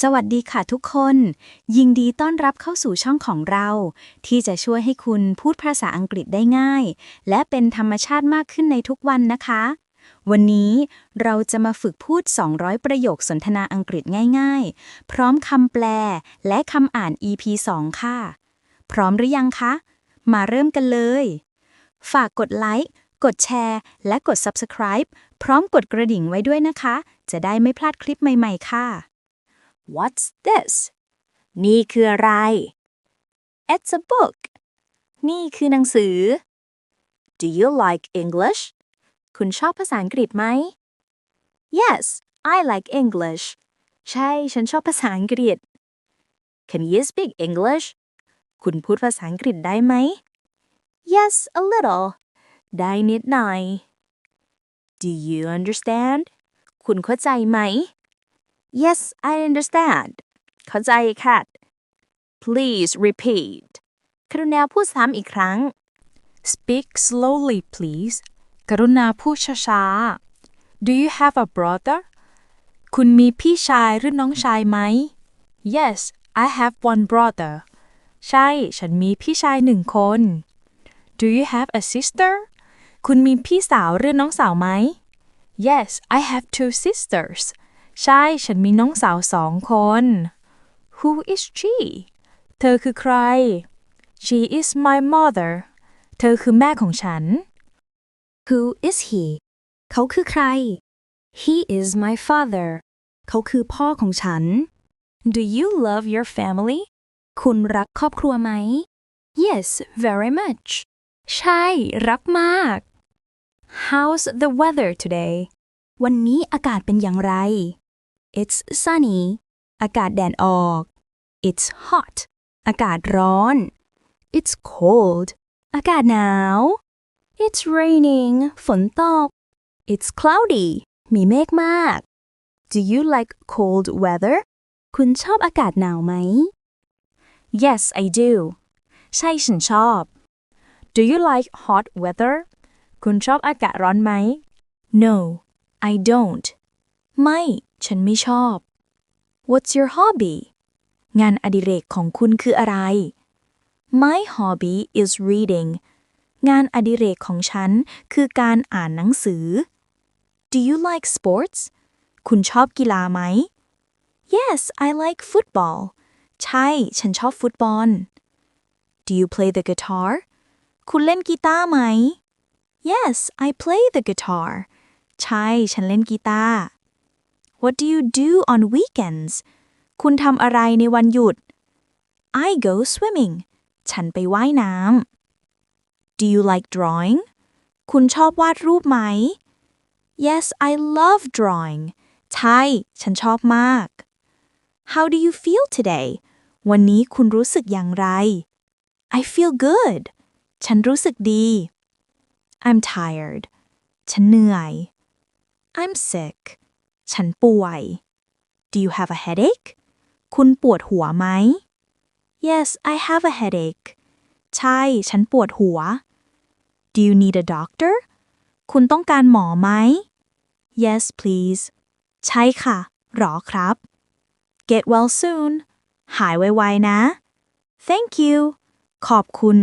สวัสดีค่ะทุกคน ยินดีต้อนรับเข้าสู่ช่องของเรา ที่จะช่วยให้คุณพูดภาษาอังกฤษได้ง่าย และเป็นธรรมชาติมากขึ้นในทุกวันนะคะ วันนี้เราจะมาฝึกพูด 200 ประโยคสนทนาอังกฤษง่าย ๆ พร้อมคำแปลและคำอ่าน EP 2 ค่ะ พร้อมหรือยังคะ มาเริ่มกันเลย ฝากกดไลค์กดแชร์ และกด Subscribe พร้อมกดกระดิ่งไว้ด้วยนะคะ จะได้ไม่พลาดคลิปใหม่ ๆ ค่ะ What's this นี่คืออะไร It's a book นี่คือหนังสือ Do you like English คุณชอบภาษาอังกฤษไหม Yes I like English ใช่ ฉันชอบภาษาอังกฤษ Can you speak English คุณพูดภาษาอังกฤษได้ไหม Yes a little ได้นิดหน่อย Do you understand คุณเข้าใจไหม Yes, I understand. เข้าใจค่ะ Please repeat. กรุณาพูดซ้ำอีกครั้ง Speak slowly, please. กรุณาพูดช้าๆ Do you have a brother? คุณมีพี่ชายหรือน้องชายไหม Yes, I have one brother. ใช่ ฉันมีพี่ชายหนึ่งคน Do you have a sister? คุณมีพี่สาวหรือน้องสาวไหม Yes, I have two sisters. ใช่ ฉันมีน้องสาวสองคน Who is she? เธอคือใคร She is my mother. เธอคือแม่ของฉัน Who is he เขาคือใคร He is my father เขาคือพ่อของฉัน Do you love your family คุณรักครอบครัวไหม Yes very much ใช่ รักมาก How's the weather today วันนี้อากาศเป็นอย่างไร It's sunny อากาศแดดออก It's hot อากาศร้อน It's cold อากาศหนาว It's raining ฝนตก It's cloudy มีเมฆมาก Do you like cold weather คุณชอบอากาศหนาวไหม Yes I do ใช่ฉันชอบ Do you like hot weather คุณชอบอากาศร้อนไหม No I don't ไม่ ฉันไม่ชอบ What's your hobby งานอดิเรกของคุณคืออะไร My hobby is reading งานอดิเรกของฉันคือการอ่านหนังสือ Do you like sports คุณชอบกีฬาไหม Yes I like football ใช่ ฉันชอบฟุตบอล Do you play the guitar คุณเล่นกีตาร์ไหม Yes I play the guitar ใช่ ฉันเล่นกีตาร์ What do you do on weekends คุณทำอะไรในวันหยุด I go swimming ฉันไปว่ายน้ำ Do you like drawing คุณชอบวาดรูปไหม Yes I love drawing ใช่ ฉันชอบมาก How do you feel today วันนี้คุณรู้สึกอย่างไร I feel good ฉันรู้สึกดี I'm tired ฉันเหนื่อย I'm sick ฉันป่วย Do you have a headache คุณปวดหัวไหม Yes I have a headache ใช่ ฉันปวดหัว Do you need a doctor คุณต้องการหมอไหม Yes please ใช่ค่ะ หรอครับ Get well soon หายไวๆนะ Thank you ขอบคุณ